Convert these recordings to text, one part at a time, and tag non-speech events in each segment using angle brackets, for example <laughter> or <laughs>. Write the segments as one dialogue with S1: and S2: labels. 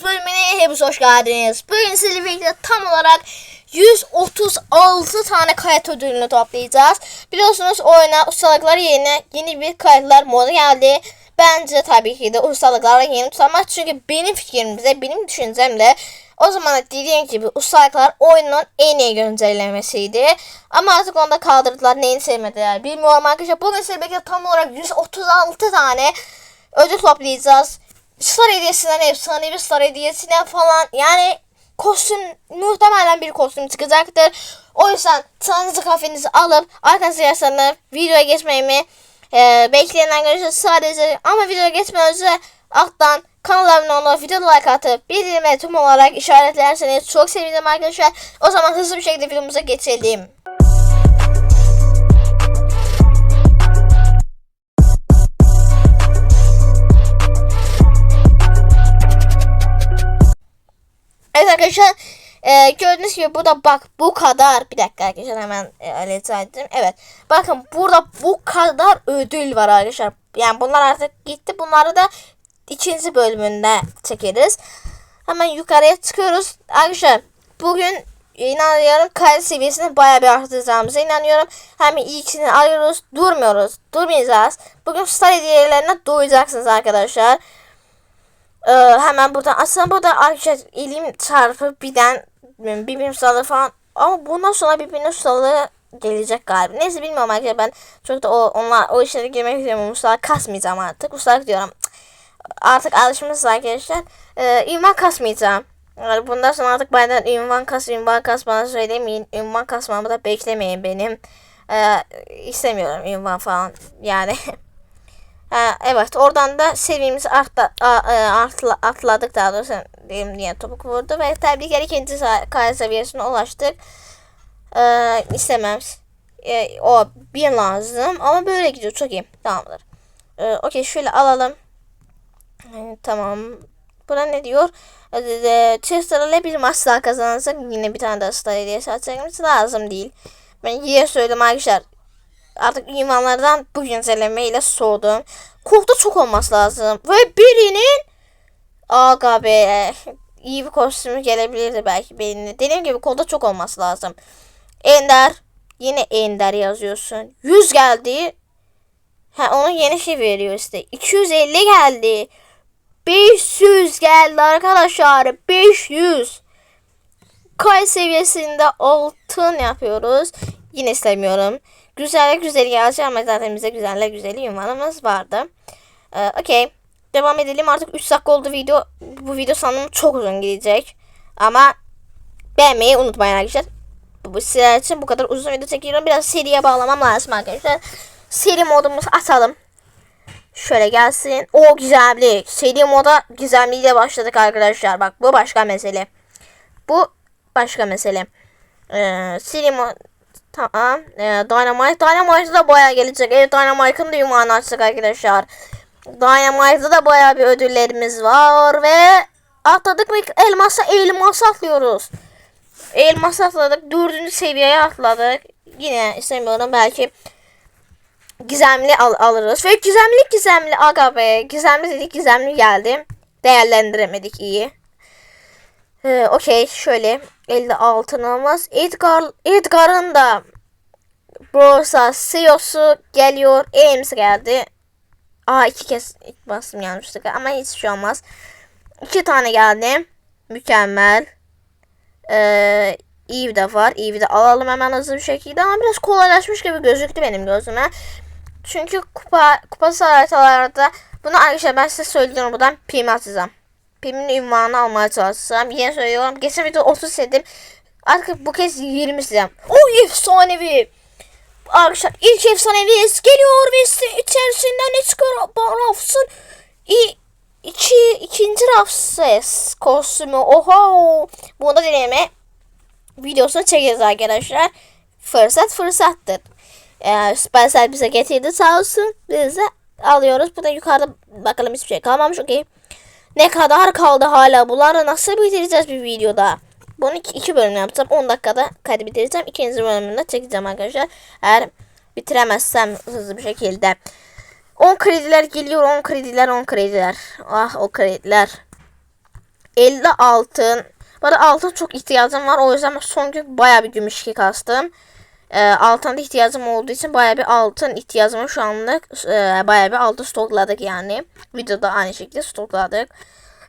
S1: bölümüne hepiniz hoş geldiniz. Bugün sizlerle birlikte tam olarak 136 tane kayıt ödülünü toplayacağız. Biliyorsunuz oyuna ustalıklar yerine yeni bir kayıtlar modu geldi. Bence tabii ki de ustalıklarla yeni tutamaz. Çünkü benim fikrimde, benim düşüncemde o zaman dediğim gibi ustalıklar oyunun en iyi güncellemesiydi. Ama artık onu da kaldırdılar. Neyini sevmediler bilmiyorum arkadaşlar. Bugün sizlerle birlikte tam olarak 136 tane ödül toplayacağız. Star hediyesinden efsanevi Star hediyesinden falan yani kostüm muhtemelen bir kostüm çıkacaktır. O yüzden çayınızı kahvenizi alıp arkanızı yaslanıp videoya geçmemi e, bekleyen arkadaşlar sadece ama videoya geçmeden önce alttan kanala abone olup video like atıp bildirime tüm olarak işaretlerseniz çok sevinirim arkadaşlar. O zaman hızlı bir şekilde videomuza geçelim. Evet arkadaşlar e, gördüğünüz gibi burada bak bu kadar bir dakika arkadaşlar hemen e, halledeyim. Evet bakın burada bu kadar ödül var arkadaşlar. Yani bunlar artık gitti. Bunları da ikinci bölümünde çekeriz. Hemen yukarıya çıkıyoruz. Arkadaşlar bugün inanıyorum kalite seviyesini bayağı bir arttıracağımıza inanıyorum. Hem ilkini alıyoruz durmuyoruz. Durmayacağız. Bugün star hediyelerine doyacaksınız arkadaşlar. Ee, hemen buradan aslında burada arkadaşlar elim çarpı birden birbirinin ustalığı falan ama bundan sonra birbirinin ustalığı gelecek galiba. Neyse bilmiyorum arkadaşlar ben çok da o onlar o işlere girmek istemiyorum. Ustalık kasmayacağım artık. Ustalık diyorum. Artık alışmışız arkadaşlar. Ee, ünvan kasmayacağım. Yani bundan sonra artık benden ünvan kas, ünvan kas bana söylemeyin. Ünvan kasmamı da beklemeyin benim. Ee, istemiyorum ünvan falan. Yani <laughs> Ha, evet oradan da seviyemizi artla, a, artla, atladık daha doğrusu diyeyim diye topuk vurdu ve tebrikler ikinci kare seviyesine ulaştık. Ee, istemem. Ee, o bir lazım ama böyle gidiyor çok iyi. Tamamdır. Ee, Okey şöyle alalım. Ee, tamam. Buna ne diyor? Ee, Chester'la bir maç daha kazanırsak yine bir tane daha star hediyesi atacağımız lazım değil. Ben yine söyledim arkadaşlar artık imanlardan bu güncellemeyle soğudum. Kolda çok olması lazım. Ve birinin aga be iyi bir kostümü gelebilirdi belki benim. Dediğim gibi kolda çok olması lazım. Ender yine Ender yazıyorsun. 100 geldi. Ha onun yeni şey veriyor işte. 250 geldi. 500 geldi arkadaşlar. 500. Kay seviyesinde altın yapıyoruz. Yine istemiyorum. Güzelle güzeli yazacağım ama zaten bize güzelle güzeli ünvanımız vardı. Ee, Okey. Devam edelim. Artık 3 dakika oldu video. Bu video sanırım çok uzun gidecek. Ama beğenmeyi unutmayın arkadaşlar. Bu, sizler için bu kadar uzun video çekiyorum. Biraz seriye bağlamam lazım arkadaşlar. Seri modumuzu atalım. Şöyle gelsin. O güzellik. Seri moda gizemliyle başladık arkadaşlar. Bak bu başka mesele. Bu başka mesele. Ee, seri mod Tamam. Ee, Dynamite. Dynamite'da da bayağı gelecek. Evet Dynamite'ın da yumağını açtık arkadaşlar. Dynamite'da da bayağı bir ödüllerimiz var ve atladık mı elmasa elmas atlıyoruz. Elmas atladık. Dördüncü seviyeye atladık. Yine istemiyorum belki gizemli al alırız. Ve gizemli gizemli aga be. Gizemli dedik gizemli geldi. Değerlendiremedik iyi. Ee, Okey şöyle elde altınımız. Edgar Edgar'ın da Brosa CEO'su geliyor. Ames geldi. Aa iki kez bastım yanlışlıkla ama hiç şey olmaz. İki tane geldi. Mükemmel. Ee, Eve de var. Eve'i de alalım hemen hızlı bir şekilde ama biraz kolaylaşmış gibi gözüktü benim gözüme. Çünkü kupa kupası haritalarda bunu arkadaşlar ben size söylüyorum buradan pim atacağım. Pim'in ünvanını almaya çalışacağım. Yine söylüyorum. Geçen video 30 dedim. Artık bu kez 20 sileceğim. O efsanevi. Arkadaşlar ilk efsanevi geliyor ve içerisinden ne çıkar? Rafs'ın iki, ikinci Rafses kostümü. Oha. Bunu da deneme videosunu çekeceğiz arkadaşlar. Fırsat fırsattır. Ee, Supercell bize getirdi sağ olsun. Biz de alıyoruz. Burada yukarıda bakalım hiçbir şey kalmamış. Okey. Ne kadar kaldı hala? Bunları nasıl bitireceğiz bir videoda? Bunu iki, iki bölüm yapacağım. 10 dakikada kaydı bitireceğim. İkinci bölümünde çekeceğim arkadaşlar. Eğer bitiremezsem hızlı bir şekilde. 10 krediler geliyor. 10 krediler 10 krediler. Ah o krediler. 50 altın. Bana altın çok ihtiyacım var. O yüzden son gün baya bir gümüş kastım. Ee, altına ihtiyacım olduğu için baya bir altın ihtiyacım şu anlık. Ee, baya bir altın stokladık yani. Videoda aynı şekilde stokladık.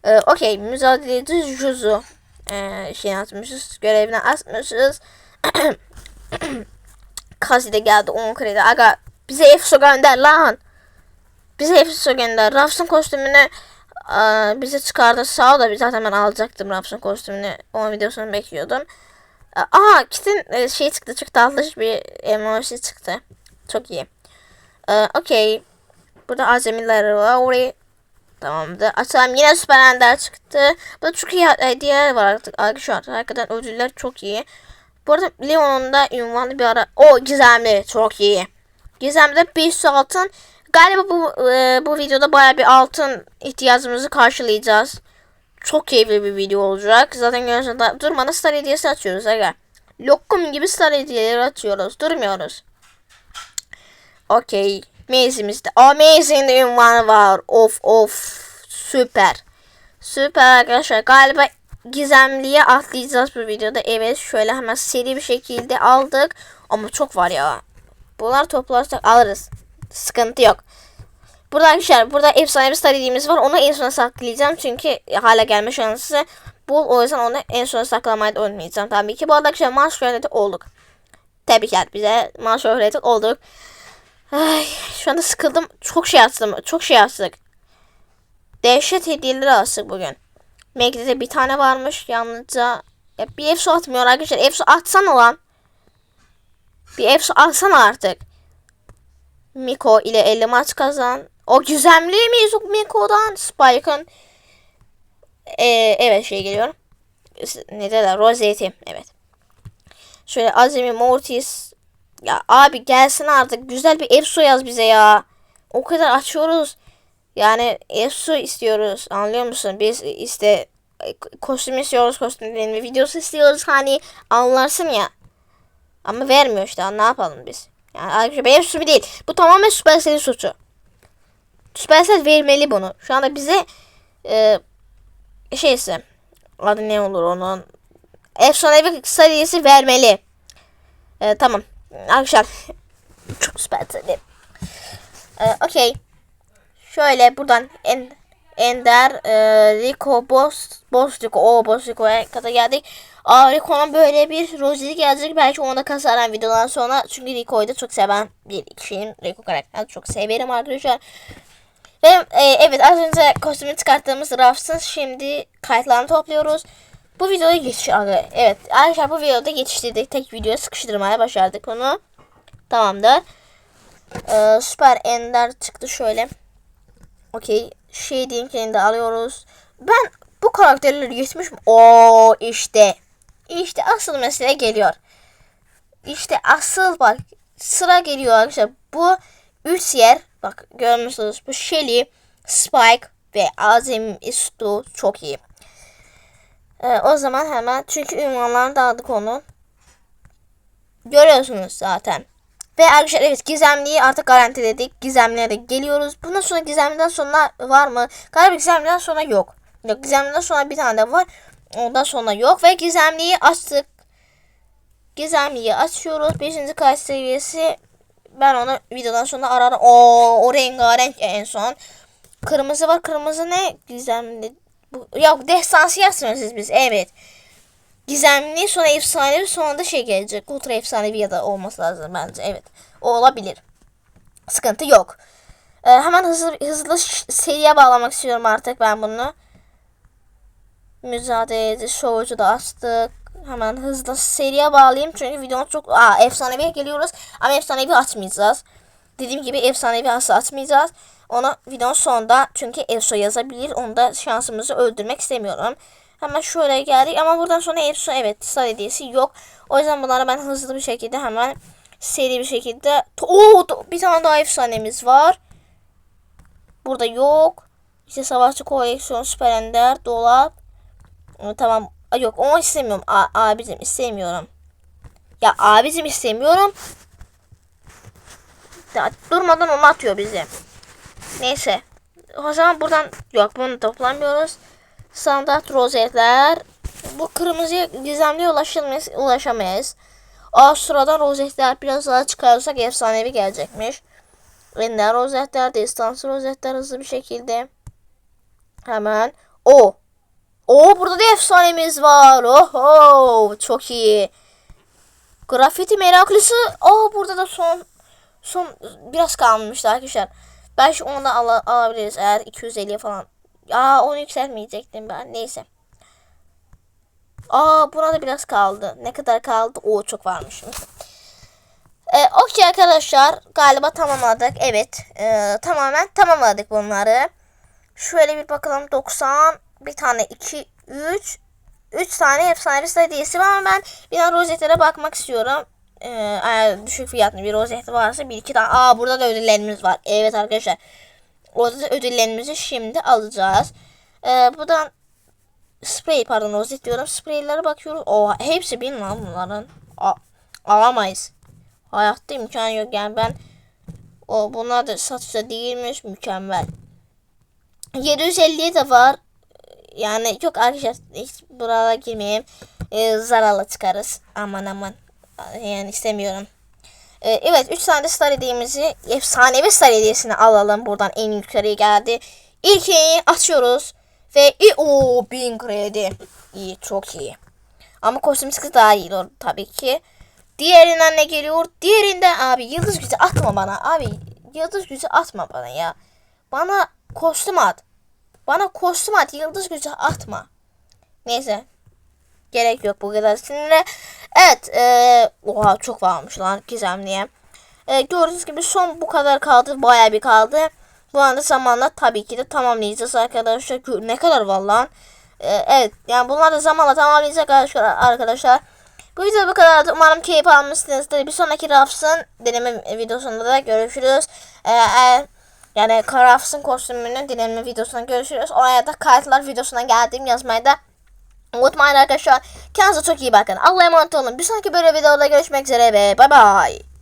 S1: Ee, Okey. Mücadeleci Juzu. Ee, şey atmışız. Görevine atmışız. <clears throat> Kazi de geldi 10 kredi. Aga bize EFSO gönder lan. Bize EFSO gönder. Rafs'ın kostümünü aa, bize çıkardı. Sağ ol da zaten ben alacaktım Rafs'ın kostümünü. Onun videosunu bekliyordum. Aa Kit'in e, şey çıktı. Çok tatlış bir emoji çıktı. Çok iyi. Ee, Okey. Burada azemiler var. Orayı Tamamdır. Açalım yine Süper Ender çıktı. Burada çok iyi hediyeler var artık. Arkadaşlar arkadan ödüller çok iyi. Bu arada Leon'un da ünvanlı bir ara. O gizemli. Çok iyi. Gizemli 500 altın. Galiba bu e, bu videoda baya bir altın ihtiyacımızı karşılayacağız. Çok keyifli bir video olacak. Zaten görüyorsunuz durmadan star hediyesi açıyoruz. Aga. Lokum gibi star hediyeleri açıyoruz. Durmuyoruz. Okey. Amazing'imizde. Amazing'de ünvanı var. Of of. Süper. Süper arkadaşlar. Galiba gizemliye atlayacağız bu videoda. Evet şöyle hemen seri bir şekilde aldık. Ama çok var ya. Bunlar toplarsak alırız. Sıkıntı yok. Burada arkadaşlar burada efsane bir star hediyemiz var. Onu en sona saklayacağım. Çünkü hala gelme şansı bul. O yüzden onu en sona saklamayı da unutmayacağım. Tabii ki bu arada arkadaşlar maaş şöhreti olduk. Tebrikler bize. Maaş şöhreti olduk. Ay, şu anda sıkıldım. Çok şey açtım. Çok şey açtık. Dehşet hediyeleri açtık bugün. Meg'de bir tane varmış. Yalnızca ya bir EFSO atmıyor arkadaşlar. EFSO atsana lan. Bir EFSO atsana artık. Miko ile 50 maç kazan. O gizemli miyiz o Miko'dan? Spike'ın ee, evet şey geliyor. Ne derler? Rosette. Evet. Şöyle Azimi Mortis. Ya abi gelsin artık. Güzel bir EFSO yaz bize ya. O kadar açıyoruz. Yani EFSO istiyoruz. Anlıyor musun? Biz işte kostüm istiyoruz. Kostümlerin ve videosu istiyoruz. Hani anlarsın ya. Ama vermiyor işte. Ne yapalım biz? Yani arkadaşlar benim suçum değil. Bu tamamen Supercell'in suçu. Supercell vermeli bunu. Şu anda bize e, şeyse adı ne olur onun efsanevi serisi vermeli. E, tamam. Arkadaşlar çok Supercell'i. E, Okey. Şöyle buradan en Ender, e, Rico, Boss, Boss Rico, o Boss Rico'ya kadar geldik. Aa, Rico'nun böyle bir rozeti gelecek. Belki onu da kasaran videodan sonra. Çünkü Rico'yu da çok seven bir kişiyim. Rico karakterini çok severim arkadaşlar. Ve e, evet az önce kostümü çıkarttığımız Ruffs'ın şimdi kayıtlarını topluyoruz. Bu videoda geçiş Evet arkadaşlar bu videoda geçiştirdik. Tek videoya sıkıştırmaya başardık onu. Tamamdır. Ee, Süper Ender çıktı şöyle. Okey. Şey dinkini de alıyoruz. Ben bu karakterleri geçmiş mi? Oo işte. İşte asıl mesele geliyor. İşte asıl bak sıra geliyor arkadaşlar. Bu üç yer bak görmüşsünüz. Bu Shelly, Spike ve Azim Istu çok iyi. Ee, o zaman hemen çünkü ünvanlarını da aldık. Görüyorsunuz zaten. Ve arkadaşlar evet gizemliyi artık garantiledik. Gizemliye de geliyoruz. Bundan sonra gizemliden sonra var mı? Galiba gizemliden sonra yok. Yok gizemliden sonra bir tane de var. Ondan sonra yok. Ve gizemliyi açtık. Gizemliyi açıyoruz. 5. kaç seviyesi. Ben onu videodan sonra ararım. Oo, o rengarenk en son. Kırmızı var. Kırmızı ne? Gizemli. Bu, yok destansı yazmıyorsunuz biz. Evet. Gizemli sonra efsanevi sonra da şey gelecek. Ultra efsanevi ya da olması lazım bence. Evet. O olabilir. Sıkıntı yok. Ee, hemen hızlı hızlı seriye bağlamak istiyorum artık ben bunu. Mücadeleci şovucu da açtık. Hemen hızlı seriye bağlayayım. Çünkü videomuz çok... Aa efsaneviye geliyoruz. Ama efsanevi açmayacağız. Dediğim gibi efsanevi asla açmayacağız. Ona videonun sonunda çünkü EFSO yazabilir. Onu da şansımızı öldürmek istemiyorum. Hemen şöyle geldik ama buradan sonra EFSO evet star hediyesi yok. O yüzden bunları ben hızlı bir şekilde hemen seri bir şekilde... Oo, bir tane daha efsanemiz var. Burada yok. İşte savaşçı koleksiyon, süper ender, dolap. Tamam. Yok onu istemiyorum. A abicim istemiyorum. Ya abicim istemiyorum. Ya, durmadan onu atıyor bizi. Neyse. O zaman buradan yok bunu toplamıyoruz. Standart rozetler. Bu kırmızıya gizemli ulaşılmayız, ulaşamayız. Aa sıradan rozetler biraz daha çıkarırsak efsanevi gelecekmiş. Ender rozetler, destansı rozetler hızlı bir şekilde. Hemen. O. O burada da efsanemiz var. Oho çok iyi. Grafiti meraklısı. Aa burada da son son biraz kalmıştı arkadaşlar. Belki onu da ala- alabiliriz eğer 250 falan. Aa onu yükseltmeyecektim ben. Neyse. Aa buna da biraz kaldı. Ne kadar kaldı? O çok varmış. Ee, Okey arkadaşlar. Galiba tamamladık. Evet. Ee, tamamen tamamladık bunları. Şöyle bir bakalım. 90 bir tane 2 3 3 tane efsanevi hediyesi var ama ben bir tane rozetlere bakmak istiyorum. Ee, düşük fiyatlı bir rozet varsa bir iki tane. Aa burada da ödüllerimiz var. Evet arkadaşlar. Da ödüllerimizi şimdi alacağız. Ee, buradan sprey pardon rozet diyorum. Spreylere bakıyoruz. Oha hepsi bin lan bunların. A- alamayız. Hayatta imkan yok yani ben o bunlar da satışta değilmiş mükemmel. 750'ye de var. Yani yok arkadaşlar hiç buralara girmeyeyim. Ee, zararla çıkarız. Aman aman. Yani istemiyorum. Ee, evet 3 tane star hediyemizi efsanevi star hediyesini alalım. Buradan en yukarıya geldi. İlkini açıyoruz. Ve o 1000 kredi. İyi çok iyi. Ama kosmetik daha iyi olur tabii ki. Diğerinden ne geliyor? Diğerinde abi yıldız gücü atma bana. Abi yıldız gücü atma bana ya. Bana kostüm at. Bana kostüm at. Yıldız gücü atma. Neyse. Gerek yok bu kadar sinirle. Evet. E, oha çok varmış lan gizemliye. E, gördüğünüz gibi son bu kadar kaldı. Bayağı bir kaldı. Bu anda zamanla tabii ki de tamamlayacağız arkadaşlar. Ne kadar var lan. E, evet. Yani bunlar da zamanla tamamlayacak arkadaşlar. Bu video bu kadardı. Umarım keyif almışsınızdır. Bir sonraki Rafs'ın deneme videosunda da görüşürüz. Ee, yani Rafs'ın kostümünün deneme videosunda görüşürüz. Oraya da kartlar videosuna geldiğim yazmayı da unutmayın arkadaşlar. Kendinize çok iyi bakın. Allah'a emanet olun. Bir sonraki böyle videoda görüşmek üzere bay bay.